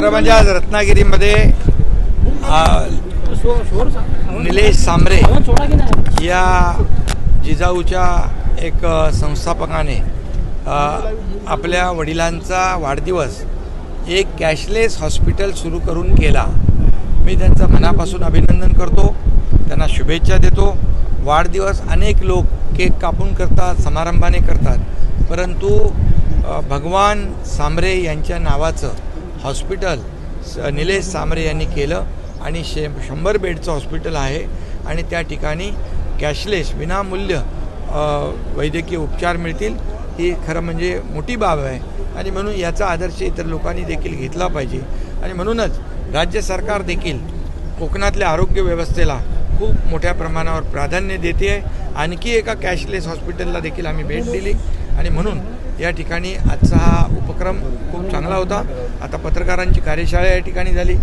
खरं म्हणजे आज रत्नागिरीमध्ये निलेश सांबरे या जिजाऊच्या एक संस्थापकाने आपल्या वडिलांचा वाढदिवस एक कॅशलेस हॉस्पिटल सुरू करून केला. मी त्यांचं मनापासून अभिनंदन करतो. त्यांना शुभेच्छा देतो. वाढदिवस अनेक लोक केक कापून करतात समारंभाने करतात. परंतु भगवान सांबरे यांच्या नावाचं हॉस्पिटल स- निलेश सामरे यांनी केलं आणि शे शंभर बेडचं हॉस्पिटल आहे आणि त्या ठिकाणी कॅशलेस विनामूल्य वैद्यकीय उपचार मिळतील. ही खरं म्हणजे मोठी बाब आहे. आणि म्हणून याचा आदर्श इतर लोकांनी देखील घेतला पाहिजे. आणि म्हणूनच राज्य सरकार देखील कोकणातल्या आरोग्य व्यवस्थेला खूप मोठ्या प्रमाणावर प्राधान्य देते आहे. आणखी एका कॅशलेस हॉस्पिटलला देखील आम्ही भेट दिली. आणि म्हणून या ठिकाणी आजचा हा उपक्रम खूप चांगला होता. आता पत्रकारांची कार्यशाळा या ठिकाणी झाली.